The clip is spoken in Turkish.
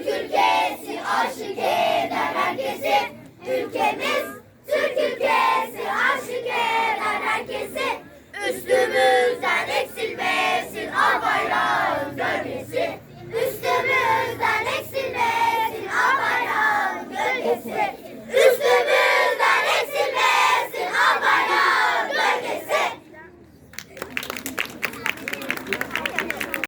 Türk ülkesi aşık eder herkesi. Ülkemiz Türk ülkesi. Üstümüzden eksik.